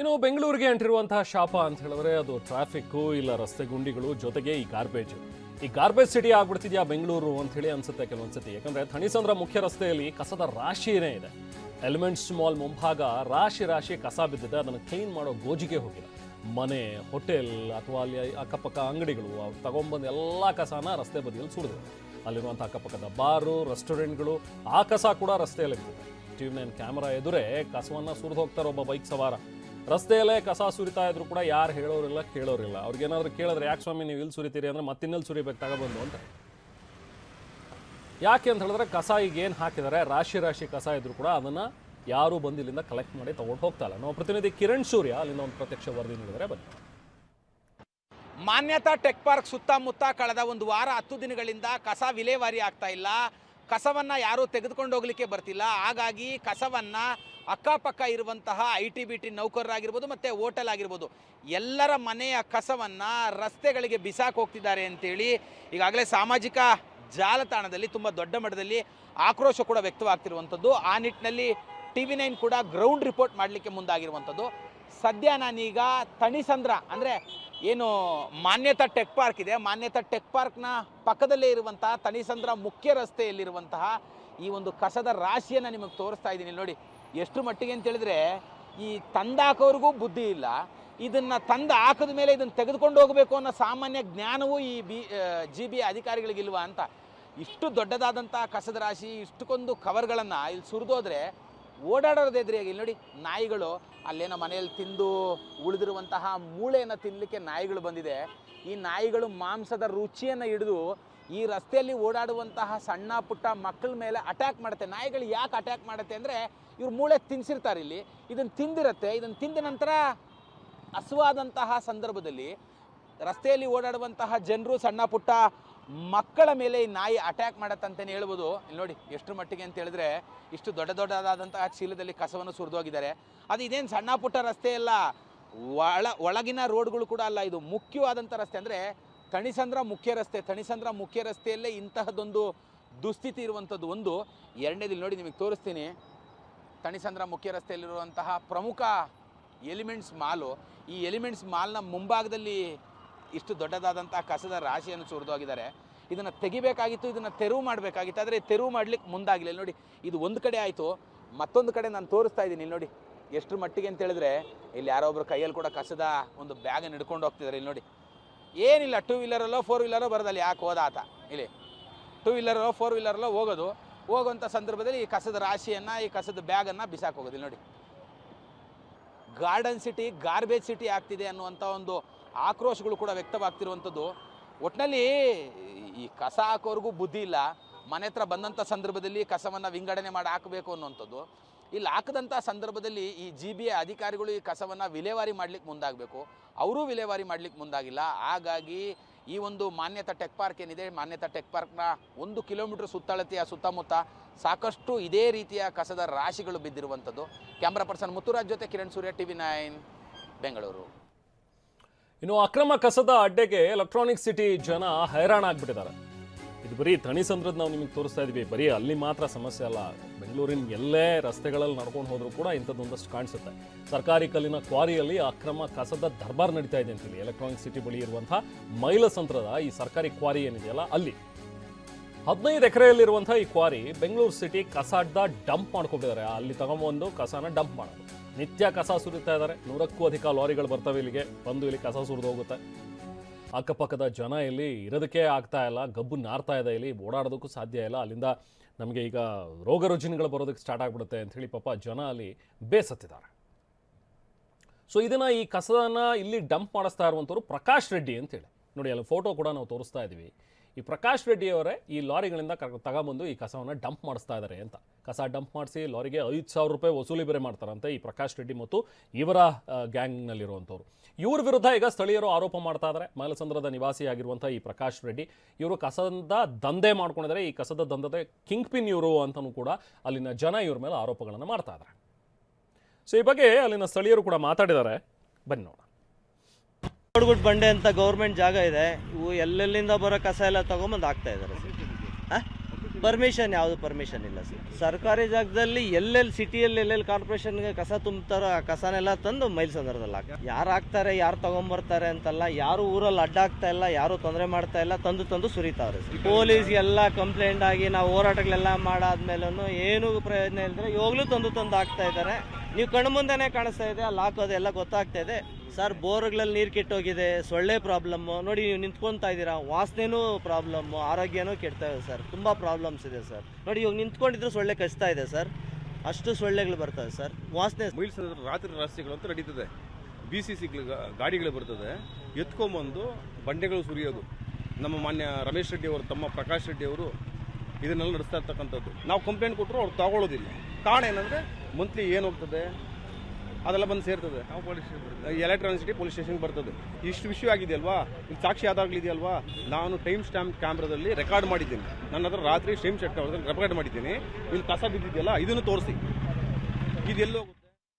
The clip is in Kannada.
ಇನ್ನು ಬೆಂಗಳೂರಿಗೆ ಅಂಟಿರುವಂತಹ ಶಾಪ ಅಂತ ಹೇಳಿದ್ರೆ ಅದು ಟ್ರಾಫಿಕ್ಕು ಇಲ್ಲ ರಸ್ತೆ ಗುಂಡಿಗಳು ಜೊತೆಗೆ ಈ ಗಾರ್ಬೇಜ್. ಈ ಗಾರ್ಬೇಜ್ ಸಿಟಿ ಆಗ್ಬಿಡ್ತಿದ್ಯಾ ಬೆಂಗಳೂರು ಅಂತ ಹೇಳಿ ಅನ್ಸುತ್ತೆ ಕೆಲವೊಂದ್ಸತಿ. ಯಾಕಂದ್ರೆ ಥಣಿಸಂದ್ರ ಮುಖ್ಯ ರಸ್ತೆಯಲ್ಲಿ ಕಸದ ರಾಶಿನೇ ಇದೆ. ಎಲಿಮೆಂಟ್ಸ್ ಮಾಲ್ ಮುಂಭಾಗ ರಾಶಿ ರಾಶಿ ಕಸ ಬಿದ್ದಿದೆ. ಅದನ್ನು ಕ್ಲೀನ್ ಮಾಡೋ ಗೋಜಿಗೆ ಹೋಗಿಲ್ಲ ಮನೆ ಹೋಟೆಲ್ ಅಥವಾ ಅಲ್ಲಿ ಅಕ್ಕಪಕ್ಕ ಅಂಗಡಿಗಳು, ಅವ್ರು ತಗೊಂಡ್ಬಂದು ಎಲ್ಲ ಕಸನ ರಸ್ತೆ ಬದಿಯಲ್ಲಿ ಸುಡಿದ್ರು ಅಲ್ಲಿರುವಂಥ ಅಕ್ಕಪಕ್ಕದ ಬಾರು ರೆಸ್ಟೋರೆಂಟ್ಗಳು ಆ ಕಸ ಕೂಡ ರಸ್ತೆಯಲ್ಲಿ ಟಿವಿ ನೈನ್ ಕ್ಯಾಮರಾ ಎದುರೇ ಕಸವನ್ನ ಸುರಿದು ಹೋಗ್ತಾರೆ ಒಬ್ಬ ಬೈಕ್ ಸವಾರ. ರಸ್ತೆಯಲ್ಲೇ ಕಸ ಸುರಿತಾ ಇದ್ರು ಕೂಡ ಯಾರು ಹೇಳೋರಿಲ್ಲ, ಕೇಳೋರಿಲ್ಲ. ಅವ್ರಿಗೇನಾದ್ರು ಕೇಳಿದ್ರೆ, ಯಾಕೆ ಸ್ವಾಮಿ ನೀವು ಇಲ್ಲಿ ಸುರಿತೀರಿ ಅಂದ್ರೆ ಮತ್ತಿನ್ನೆಲ್ಲಿ ಸುರಿಬೇಕು ತಗೊಬಂದು ಅಂತ. ಯಾಕೆ ಅಂತ ಹೇಳಿದ್ರೆ ಕಸ ಈಗ ಏನು ಹಾಕಿದ್ದಾರೆ, ರಾಶಿ ರಾಶಿ ಕಸ ಇದ್ರು ಕೂಡ ಅದನ್ನ ಯಾರು ಬಂದು ಇಲ್ಲಿಂದ ಕಲೆಕ್ಟ್ ಮಾಡಿ ತಗೊಂಡು ಹೋಗ್ತಾ ಇಲ್ಲ. ನಾವು ಪ್ರತಿನಿಧಿ ಕಿರಣ್ ಸೂರ್ಯ ಅಲ್ಲಿಂದ ಒಂದು ಪ್ರತ್ಯಕ್ಷ ವರದಿ ನೀಡಿದರೆ ಬನ್ನಿ. ಮಾನ್ಯತಾ ಟೆಕ್ ಪಾರ್ಕ್ ಸುತ್ತಮುತ್ತ ಕಳೆದ ಒಂದು ವಾರ ಹತ್ತು ದಿನಗಳಿಂದ ಕಸ ವಿಲೇವಾರಿ ಆಗ್ತಾ ಇಲ್ಲ. ಕಸವನ್ನ ಯಾರೂ ತೆಗೆದುಕೊಂಡು ಹೋಗಲಿಕ್ಕೆ ಬರ್ತಿಲ್ಲ. ಹಾಗಾಗಿ ಕಸವನ್ನು ಅಕ್ಕಪಕ್ಕ ಇರುವಂತಹ ಐ ಟಿ ಬಿ ಟಿ ನೌಕರರಾಗಿರ್ಬೋದು ಮತ್ತು ಹೋಟೆಲ್ ಆಗಿರ್ಬೋದು, ಎಲ್ಲರ ಮನೆಯ ಕಸವನ್ನು ರಸ್ತೆಗಳಿಗೆ ಬಿಸಾಕ್ ಹೋಗ್ತಿದ್ದಾರೆ ಅಂತೇಳಿ ಈಗಾಗಲೇ ಸಾಮಾಜಿಕ ಜಾಲತಾಣದಲ್ಲಿ, ತುಂಬ ದೊಡ್ಡ ಮಟ್ಟದಲ್ಲಿ ಆಕ್ರೋಶ ಕೂಡ ವ್ಯಕ್ತವಾಗ್ತಿರುವಂಥದ್ದು. ಆ ನಿಟ್ಟಿನಲ್ಲಿ ಟಿ ವಿ ನೈನ್ ಕೂಡ ಗ್ರೌಂಡ್ ರಿಪೋರ್ಟ್ ಮಾಡಲಿಕ್ಕೆ ಮುಂದಾಗಿರುವಂಥದ್ದು. ಸದ್ಯ ನಾನೀಗ ತಣಿಸಂದ್ರ ಅಂದರೆ ಏನು ಮಾನ್ಯತಾ ಟೆಕ್ ಪಾರ್ಕ್ ಇದೆ. ಮಾನ್ಯತಾ ಟೆಕ್ ಪಾರ್ಕ್ನ ಪಕ್ಕದಲ್ಲೇ ಇರುವಂತಹ ತನಿಸಂದ್ರ ಮುಖ್ಯ ರಸ್ತೆಯಲ್ಲಿರುವಂತಹ ಈ ಒಂದು ಕಸದ ರಾಶಿಯನ್ನು ನಿಮಗೆ ತೋರಿಸ್ತಾ ಇದ್ದೀನಿ. ನೋಡಿ, ಎಷ್ಟು ಮಟ್ಟಿಗೆ ಅಂತ ಹೇಳಿದ್ರೆ ಈ ತಂದಾಕೋರಿಗೂ ಬುದ್ಧಿ ಇಲ್ಲ. ಇದನ್ನ ತಂದು ಹಾಕಿದ ಮೇಲೆ ಇದನ್ನು ತೆಗೆದುಕೊಂಡು ಹೋಗಬೇಕು ಅನ್ನೋ ಸಾಮಾನ್ಯ ಜ್ಞಾನವೂ ಈ ಬಿ ಜಿ ಬಿ ಅಧಿಕಾರಿಗಳಿಗಿಲ್ವಾ ಅಂತ. ಇಷ್ಟು ದೊಡ್ಡದಾದಂಥ ಕಸದ ರಾಶಿ, ಇಷ್ಟಕ್ಕೊಂದು ಕವರ್ಗಳನ್ನು ಇಲ್ಲಿ ಸುರಿದೋದ್ರೆ ಓಡಾಡೋದು ಎದುರಿಯಾಗಿ ಇಲ್ಲಿ ನೋಡಿ, ನಾಯಿಗಳು ಅಲ್ಲೇನೋ ಮನೆಯಲ್ಲಿ ತಿಂದು ಉಳಿದಿರುವಂತಹ ಮೂಳೆಯನ್ನು ತಿನ್ನಲಿಕ್ಕೆ ನಾಯಿಗಳು ಬಂದಿದೆ. ಈ ನಾಯಿಗಳು ಮಾಂಸದ ರುಚಿಯನ್ನು ಹಿಡಿದು ಈ ರಸ್ತೆಯಲ್ಲಿ ಓಡಾಡುವಂತಹ ಸಣ್ಣ ಪುಟ್ಟ ಮಕ್ಕಳ ಮೇಲೆ ಅಟ್ಯಾಕ್ ಮಾಡುತ್ತೆ. ನಾಯಿಗಳು ಯಾಕೆ ಅಟ್ಯಾಕ್ ಮಾಡುತ್ತೆ ಅಂದರೆ, ಇವ್ರು ಮೂಳೆ ತಿನ್ಸಿರ್ತಾರೆ ಇಲ್ಲಿ. ಇದನ್ನು ತಿಂದಿರುತ್ತೆ. ಇದನ್ನು ತಿಂದ ನಂತರ ಹಸುವಾದಂತಹ ಸಂದರ್ಭದಲ್ಲಿ ರಸ್ತೆಯಲ್ಲಿ ಓಡಾಡುವಂತಹ ಜನರು, ಸಣ್ಣ ಪುಟ್ಟ ಮಕ್ಕಳ ಮೇಲೆ ಈ ನಾಯಿ ಅಟ್ಯಾಕ್ ಮಾಡತ್ತಂತಲೇ ಹೇಳ್ಬೋದು. ಇಲ್ಲಿ ನೋಡಿ ಎಷ್ಟು ಮಟ್ಟಿಗೆ ಅಂತ ಹೇಳಿದ್ರೆ, ಇಷ್ಟು ದೊಡ್ಡ ದೊಡ್ಡದಾದಂತಹ ಚೀಲದಲ್ಲಿ ಕಸವನ್ನು ಸುರಿದೋಗಿದ್ದಾರೆ. ಅದು ಇದೇನು ಸಣ್ಣ ಪುಟ್ಟ ರಸ್ತೆ ಅಲ್ಲ. ಒಳ, ಒಳಗಿನ ರೋಡ್ಗಳು ಕೂಡ ಅಲ್ಲ, ಇದು ಮುಖ್ಯವಾದಂಥ ರಸ್ತೆ. ಅಂದರೆ ತಣಿಸಂದ್ರ ಮುಖ್ಯ ರಸ್ತೆ. ತಣಿಸಂದ್ರ ಮುಖ್ಯ ರಸ್ತೆಯಲ್ಲೇ ಇಂತಹದ್ದೊಂದು ದುಸ್ಥಿತಿ ಇರುವಂಥದ್ದು ಒಂದು. ಎರಡನೇದಿಲ್ಲಿ ನೋಡಿ, ನಿಮಗೆ ತೋರಿಸ್ತೀನಿ. ತಣಿಸಂದ್ರ ಮುಖ್ಯ ರಸ್ತೆಯಲ್ಲಿರುವಂತಹ ಪ್ರಮುಖ ಎಲಿಮೆಂಟ್ಸ್ ಮಾಲು. ಈ ಎಲಿಮೆಂಟ್ಸ್ ಮಾಲ್ನ ಮುಂಭಾಗದಲ್ಲಿ ಇಷ್ಟು ದೊಡ್ಡದಾದಂಥ ಕಸದ ರಾಶಿಯನ್ನು ಸುರಿದೋಗಿದ್ದಾರೆ. ಇದನ್ನು ತೆಗಿಬೇಕಾಗಿತ್ತು, ಇದನ್ನು ತೆರವು ಮಾಡಬೇಕಾಗಿತ್ತು. ಆದರೆ ತೆರವು ಮಾಡ್ಲಿಕ್ಕೆ ಮುಂದಾಗಲಿಲ್ಲ. ನೋಡಿ, ಇದು ಒಂದು ಕಡೆ ಆಯಿತು, ಮತ್ತೊಂದು ಕಡೆ ನಾನು ತೋರಿಸ್ತಾ ಇದ್ದೀನಿ. ಇಲ್ಲಿ ನೋಡಿ ಎಷ್ಟು ಮಟ್ಟಿಗೆ ಅಂತ ಹೇಳಿದ್ರೆ, ಇಲ್ಲಿ ಯಾರೋ ಒಬ್ಬರು ಕೈಯಲ್ಲಿ ಕೂಡ ಕಸದ ಒಂದು ಬ್ಯಾಗನ್ನು ಹಿಡ್ಕೊಂಡು ಹೋಗ್ತಿದ್ದಾರೆ ಇಲ್ಲಿ ನೋಡಿ, ಏನಿಲ್ಲ ಟೂ ವೀಲರಲ್ಲೋ ಫೋರ್ ವೀಲರೋ ಬರೋದಲ್ಲಿ, ಯಾಕೆ ಹೋದ ಆತ? ಇಲ್ಲಿ ಟೂ ವೀಲರೋ ಫೋರ್ ವೀಲರಲ್ಲೋ ಹೋಗೋದು. ಹೋಗುವಂಥ ಸಂದರ್ಭದಲ್ಲಿ ಈ ಕಸದ ರಾಶಿಯನ್ನು, ಈ ಕಸದ ಬ್ಯಾಗನ್ನು ಬಿಸಾಕ್ ಇಲ್ಲಿ ನೋಡಿ, ಗಾರ್ಡನ್ ಸಿಟಿ ಗಾರ್ಬೇಜ್ ಸಿಟಿ ಆಗ್ತಿದೆ ಅನ್ನುವಂಥ ಒಂದು ಆಕ್ರೋಶಗಳು ಕೂಡ ವ್ಯಕ್ತವಾಗ್ತಿರುವಂಥದ್ದು. ಒಟ್ಟಿನಲ್ಲಿ ಈ ಕಸ ಹಾಕೋರ್ಗೂ ಬುದ್ಧಿ ಇಲ್ಲ. ಮನೆ ಹತ್ರ ಬಂದಂಥ ಸಂದರ್ಭದಲ್ಲಿ ಕಸವನ್ನು ವಿಂಗಡಣೆ ಮಾಡಿ ಹಾಕಬೇಕು ಅನ್ನುವಂಥದ್ದು. ಇಲ್ಲಿ ಹಾಕದಂಥ ಸಂದರ್ಭದಲ್ಲಿ ಈ ಜಿ ಬಿ ಎ ಅಧಿಕಾರಿಗಳು ಈ ಕಸವನ್ನು ವಿಲೇವಾರಿ ಮಾಡ್ಲಿಕ್ಕೆ ಮುಂದಾಗಬೇಕು. ಅವರೂ ವಿಲೇವಾರಿ ಮಾಡ್ಲಿಕ್ಕೆ ಮುಂದಾಗಿಲ್ಲ. ಹಾಗಾಗಿ ಈ ಒಂದು ಮಾನ್ಯತಾ ಟೆಕ್ ಪಾರ್ಕ್ ಏನಿದೆ, ಮಾನ್ಯತಾ ಟೆಕ್ ಪಾರ್ಕ್ನ ಒಂದು ಕಿಲೋಮೀಟರ್ ಸುತ್ತಳತೆಯ ಸುತ್ತಮುತ್ತ ಸಾಕಷ್ಟು ಇದೇ ರೀತಿಯ ಕಸದ ರಾಶಿಗಳು ಬಿದ್ದಿರುವಂಥದ್ದು. ಕ್ಯಾಮ್ರಾ ಪರ್ಸನ್ ಮುತ್ತುರಾಜ್ ಜೊತೆ ಕಿರಣ್ ಸೂರ್ಯ, ಟಿವಿ ನೈನ್, ಬೆಂಗಳೂರು. ಇನ್ನು ಅಕ್ರಮ ಕಸದ ಅಡ್ಡೆಗೆ ಎಲೆಕ್ಟ್ರಾನಿಕ್ ಸಿಟಿ ಜನ ಹೈರಾಣ ಆಗ್ಬಿಟ್ಟಿದ್ದಾರೆ. ಇದು ಬರೀ ತಣಿಸಂದ್ರದ್ ನಾವು ನಿಮಗೆ ತೋರಿಸ್ತಾ ಇದೀವಿ. ಬರೀ ಅಲ್ಲಿ ಮಾತ್ರ ಸಮಸ್ಯೆ ಅಲ್ಲ. ಬೆಂಗಳೂರಿನ ಎಲ್ಲೇ ರಸ್ತೆಗಳಲ್ಲಿ ನಡ್ಕೊಂಡು ಹೋದರೂ ಕೂಡ ಇಂಥದ್ದೊಂದಷ್ಟು ಕಾಣಿಸುತ್ತೆ. ಸರ್ಕಾರಿ ಕಲ್ಲಿನ ಕ್ವಾರಿಯಲ್ಲಿ ಅಕ್ರಮ ಕಸದ ದರ್ಬಾರ್ ನಡೀತಾ ಇದೆ ಅಂತೇಳಿ. ಎಲೆಕ್ಟ್ರಾನಿಕ್ ಸಿಟಿ ಬಳಿ ಇರುವಂತಹ ಮೈಲಸಂತ್ರದ ಈ ಸರ್ಕಾರಿ ಕ್ವಾರಿ ಏನಿದೆಯಲ್ಲ, ಅಲ್ಲಿ ಹದಿನೈದು ಎಕರೆಯಲ್ಲಿರುವಂಥ ಈ ಕ್ವಾರಿ ಬೆಂಗಳೂರು ಸಿಟಿ ಕಸದ ಡಂಪ್ ಮಾಡ್ಕೊಂಡಿದ್ದಾರೆ. ಅಲ್ಲಿ ತಗೊಂಬಂದು ಕಸನ ಡಂಪ್ ಮಾಡೋದು. ನಿತ್ಯ ಕಸ ಸುರಿತಾ ಇದ್ದಾರೆ. ನೂರಕ್ಕೂ ಅಧಿಕ ಲಾರಿಗಳು ಬರ್ತವೆ ಇಲ್ಲಿಗೆ. ಬಂದು ಇಲ್ಲಿ ಕಸ ಸುರಿದು ಹೋಗುತ್ತೆ. ಅಕ್ಕಪಕ್ಕದ ಜನ ಇಲ್ಲಿ ಇರೋದಕ್ಕೆ ಆಗ್ತಾ ಇಲ್ಲ. ಗಬ್ಬು ನಾರ್ತಾ ಇದೆ. ಇಲ್ಲಿ ಓಡಾಡೋದಕ್ಕೂ ಸಾಧ್ಯ ಇಲ್ಲ. ಅಲ್ಲಿಂದ ನಮಗೆ ಈಗ ರೋಗ ರುಜಿನಗಳು ಬರೋದಕ್ಕೆ ಸ್ಟಾರ್ಟ್ ಆಗ್ಬಿಡುತ್ತೆ ಅಂತ ಹೇಳಿ ಪಾಪ ಜನ ಅಲ್ಲಿ ಬೇಸತ್ತಿದ್ದಾರೆ. ಸೊ ಇದನ್ನ ಈ ಕಸನ ಇಲ್ಲಿ ಡಂಪ್ ಮಾಡಿಸ್ತಾ ಇರುವಂಥವ್ರು ಪ್ರಕಾಶ್ ರೆಡ್ಡಿ ಅಂತೇಳಿ ನೋಡಿ, ಅಲ್ಲಿ ಫೋಟೋ ಕೂಡ ನಾವು ತೋರಿಸ್ತಾ ಇದ್ದೀವಿ. ಈ ಪ್ರಕಾಶ್ ರೆಡ್ಡಿ ಅವರೇ ಈ ಲಾರಿಗಳಿಂದ ಕರ್ ತಗೊಂಬಂದು ಈ ಕಸವನ್ನು ಡಂಪ್ ಮಾಡಿಸ್ತಾ ಇದ್ದಾರೆ ಅಂತ. ಕಸ ಡಂಪ್ ಮಾಡಿಸಿ ಲಾರಿಗೆ ಐದು ಸಾವಿರ ರೂಪಾಯಿ ವಸೂಲಿ ಬೇರೆ ಮಾಡ್ತಾರಂತೆ ಈ ಪ್ರಕಾಶ್ ರೆಡ್ಡಿ ಮತ್ತು ಇವರ ಗ್ಯಾಂಗ್ನಲ್ಲಿರುವಂಥವ್ರು. ಇವ್ರ ವಿರುದ್ಧ ಈಗ ಸ್ಥಳೀಯರು ಆರೋಪ ಮಾಡ್ತಾ ಇದ್ದಾರೆ. ಮೈಲಸಂದ್ರದ ನಿವಾಸಿಯಾಗಿರುವಂಥ ಈ ಪ್ರಕಾಶ್ ರೆಡ್ಡಿ, ಇವರು ಕಸದ ದಂಧೆ ಮಾಡ್ಕೊಂಡಿದ್ದಾರೆ. ಈ ಕಸದ ದಂಧದ ಕಿಂಗ್ ಪಿನ್ ಇವರು ಅಂತಲೂ ಕೂಡ ಅಲ್ಲಿನ ಜನ ಇವ್ರ ಮೇಲೆ ಆರೋಪಗಳನ್ನು ಮಾಡ್ತಾ ಇದ್ದಾರೆ. ಸೊ ಈ ಬಗ್ಗೆ ಅಲ್ಲಿನ ಸ್ಥಳೀಯರು ಕೂಡ ಮಾತಾಡಿದ್ದಾರೆ. ಬನ್ನಿ ನೋಡೋಣ. ನೋಡ್ಬಿಟ್ಟು ಬಂಡೆ ಅಂತ ಗೌರ್ಮೆಂಟ್ ಜಾಗ ಇದೆ, ಇವು ಎಲ್ಲೆಲ್ಲಿಂದ ಬರೋ ಕಸ ಎಲ್ಲ ತಗೊಂಬಂದು ಹಾಕ್ತಾ ಇದ್ದಾರೆ ಸರ್. ಪರ್ಮಿಷನ್, ಯಾವುದು ಪರ್ಮಿಷನ್ ಇಲ್ಲ ಸರ್. ಸರ್ಕಾರಿ ಜಾಗದಲ್ಲಿ ಎಲ್ಲೆಲ್ಲಿ, ಸಿಟಿಯಲ್ಲಿ ಎಲ್ಲೆಲ್ಲಿ ಕಾರ್ಪೊರೇಷನ್ಗೆ ಕಸ ತುಂಬ್ತಾರೋ ಆ ಕಸನೆಲ್ಲ ತಂದು ಮೈಲ್ ಸಂದರ್ಭದಲ್ಲಿ ಹಾಕಿ ಯಾರು ಹಾಕ್ತಾರೆ, ಯಾರು ತಗೊಂಬರ್ತಾರೆ ಅಂತಲ್ಲ, ಯಾರು ಊರಲ್ಲಿ ಅಡ್ಡ ಆಗ್ತಾ ಇಲ್ಲ, ಯಾರು ತೊಂದರೆ ಮಾಡ್ತಾ ಇಲ್ಲ, ತಂದು ತಂದು ಸುರಿತಾವ್ರೆ ಪೊಲೀಸ್ಗೆಲ್ಲ ಕಂಪ್ಲೇಂಟ್ ಆಗಿ ನಾವು ಹೋರಾಟಗಳೆಲ್ಲ ಮಾಡಾದ್ಮೇಲೂ ಏನೂ ಪ್ರಯೋಜನ ಇಲ್ಲದ್ರೆ ಇವಾಗಲೂ ತಂದು ತಂದು ಹಾಕ್ತಾ ಇದ್ದಾರೆ. ನೀವು ಕಣ್ಣು ಮುಂದೆನೇ ಕಾಣಿಸ್ತಾ ಇದೆ ಅಲ್ಲಿ ಹಾಕೋದೆಲ್ಲ ಗೊತ್ತಾಗ್ತಾ ಇದೆ. ಸರ್, ಬೋರ್ಗಳಲ್ಲಿ ನೀರು ಕೆಟ್ಟೋಗಿದೆ, ಸೊಳ್ಳೆ ಪ್ರಾಬ್ಲಮ್ಮು ನೋಡಿ, ನೀವು ನಿಂತ್ಕೊತಾ ಇದ್ದೀರಾ, ವಾಸನೆನೂ ಪ್ರಾಬ್ಲಮ್ಮು ಆರೋಗ್ಯನೂ ಕೆಡ್ತಾ ಇದೆ ಸರ್. ತುಂಬ ಪ್ರಾಬ್ಲಮ್ಸ್ ಇದೆ ಸರ್. ನೋಡಿ, ಇವಾಗ ನಿಂತ್ಕೊಂಡಿದ್ರು ಸೊಳ್ಳೆ ಕಚ್ತಾ ಇದೆ ಸರ್. ಅಷ್ಟು ಸೊಳ್ಳೆಗಳು ಬರ್ತವೆ ಸರ್. ವಾಸನೆ ರಾತ್ರಿ ರಸ್ತೆಗಳು ಅಂತ ನಡೀತದೆ. ಬಿ ಸಿ ಸಿ ಗಾಡಿಗಳು ಬರ್ತದೆ. ಎತ್ಕೊಂಬಂದು ಬಂಡೆಗಳು ಸುರಿಯೋದು. ನಮ್ಮ ಮಾನ್ಯ ರಮೇಶ್ ರೆಡ್ಡಿ ಅವರು, ತಮ್ಮ ಪ್ರಕಾಶ್ ರೆಡ್ಡಿ ಅವರು ಇದನ್ನೆಲ್ಲ ನಡೆಸ್ತಾ ಇರ್ತಕ್ಕಂಥದ್ದು. ನಾವು ಕಂಪ್ಲೇಂಟ್ ಕೊಟ್ಟರು ಅವ್ರು ತಗೊಳ್ಳೋದಿಲ್ಲ. ಕಾರಣ ಏನಂದರೆ ಮಂತ್ಲಿ ಏನು ಹೋಗ್ತದೆ? ಅದೆಲ್ಲ ಬಂದು ಸೇರ್ತದೆ. ಎಲೆಕ್ಟ್ರಾನಿಕ್ ಸಿಟಿ ಪೊಲೀಸ್ ಸ್ಟೇಷನ್ ಬರ್ತದೆ. ಇಷ್ಟು ವಿಷಯ ಆಗಿದೆಯಲ್ವಾ ಇಲ್ಲಿ ಸಾಕ್ಷಿ ಆದಾಗಲಿದೆಯಲ್ವಾ ನಾನು ಟೈಮ್ ಸ್ಟ್ಯಾಂಪ್ ಕ್ಯಾಮ್ರಾದಲ್ಲಿ ರೆಕಾರ್ಡ್ ಮಾಡಿದ್ದೀನಿ. ನನ್ನ ಹತ್ರ ರಾತ್ರಿ ಟೈಮ್ ಸ್ಟ್ಯಾಂಪ್ ರೆಕಾರ್ಡ್ ಮಾಡಿದ್ದೀನಿ. ಇಲ್ಲಿ ಕಸ ಬಿದ್ದಿದೆಯಲ್ಲ ಇದನ್ನು ತೋರಿಸಿ. ಇದೆಲ್ಲೋ